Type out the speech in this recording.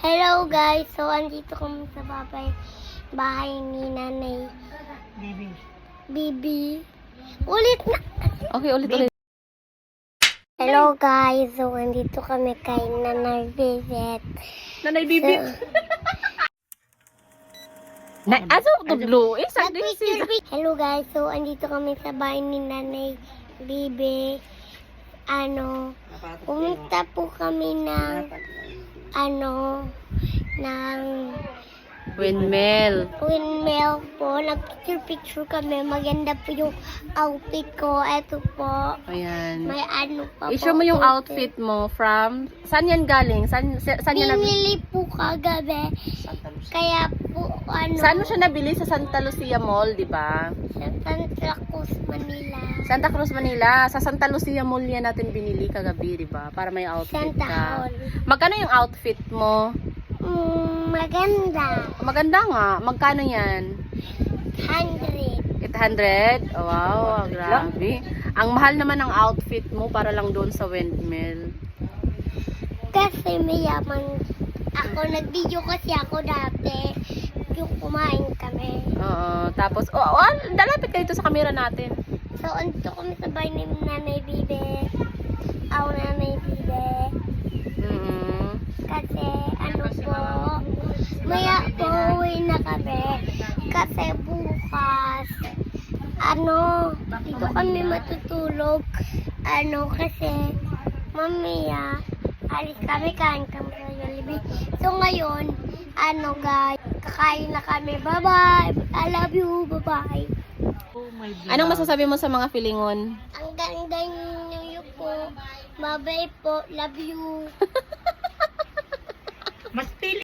Hello guys, so andito kami sa babay, bahay ni Nanay Baby. Bibi. Ulit na! Okay, ulit ulit. Hello guys, so andito kami kay Nanay Vivet. Nanay Bibi. Na, aso tudlo. Eh, sa Hello guys, so andito kami sa bahay ni Nanay Bibi. Ano, pumunta po kami ng, ano, ng Windmill. windmill po. Nag-picture-picture kami. Maganda po yung outfit ko. Eto po. Ayan. May ano pa I-show mo yung outfit mo from... Saan yan galing? Saan, sa- saan yan nabili? Binili po kagabi. Kaya po, ano, Saan mo siya nabili? Sa Santa Lucia Mall, di ba? sa Santa. Santa Cruz, Manila. Sa Santa Lucia Mall yan natin binili kagabi, di ba? Para may outfit Santa ka. Hall. Magkano yung outfit mo? Mm, maganda. Maganda nga. Magkano yan? 100. 800? Oh, wow, grabe. Ang mahal naman ng outfit mo para lang doon sa windmill. Kasi mayaman ako. Nag-video kasi ako dati. Yung kumain kami. Oo. Tapos, oh, oh, dalapit kayo to sa camera natin. So, andito kami sa bahay ni Nanay Bibe. Ako Nanay Bibe. Mm Kasi, ano po, maya po uwi na kami. Kasi bukas, ano, dito kami matutulog. Ano, kasi, mamaya, alis kami, kain kami sa Jollibee. So, ngayon, ano guys, kakain na kami. Bye-bye! I love you! Bye-bye! Anong masasabi mo sa mga filingon? Ang ganda niyo po. Babay po. Love you. Mas pili.